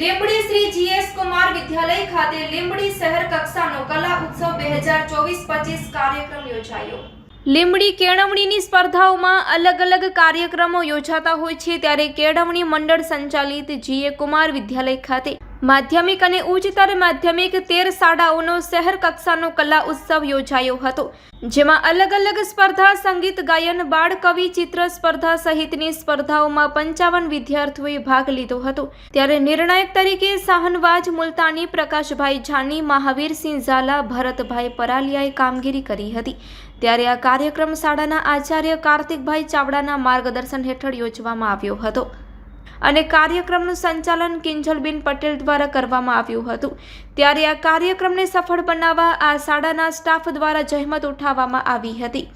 Limbdi Shri GS Kumar વિદ્યાલય ખાતે લીંબડી શહેર કક્ષાનો કલા ઉત્સવ બે હજાર ચોવીસ પચીસ કાર્યક્રમ યોજાયો. લીંબડી કેળવણીની સ્પર્ધાઓમાં અલગ અલગ કાર્યક્રમો યોજાતા હોય છે, ત્યારે કેળવણી મંડળ સંચાલિત જીએ કુમાર વિદ્યાલય ખાતે માધ્યમિક અને ઉચ્ચતર માધ્યમિક તેર શાળાઓનો શહેર કક્ષાનો કલા ઉત્સવ યોજાયો હતો, જેમાં અલગ અલગ સ્પર્ધા, સંગીત, ગાયન, બાળ કવિ, ચિત્ર સ્પર્ધા સહિતની સ્પર્ધાઓમાં પંચાવન વિદ્યાર્થીઓએ ભાગ લીધો હતો. ત્યારે નિર્ણાયક તરીકે શાહનવાજ, મુલતાની, પ્રકાશભાઈ જાની મહાવીરસિંહ ઝાલા, ભરતભાઈ પરાલિયાએ કામગીરી કરી હતી. ત્યારે આ કાર્યક્રમ શાળાના આચાર્ય કાર્તિકભાઈ ચાવડાના માર્ગદર્શન હેઠળ યોજવામાં આવ્યો હતો. અને કાર્યક્રમનું સંચાલન કિંજલબેન પટેલ દ્વારા કરવામાં આવ્યું હતું. ત્યારે આ કાર્યક્રમને સફળ બનાવવા આ શાળાના સ્ટાફ દ્વારા જહેમત ઉઠાવવામાં આવી હતી.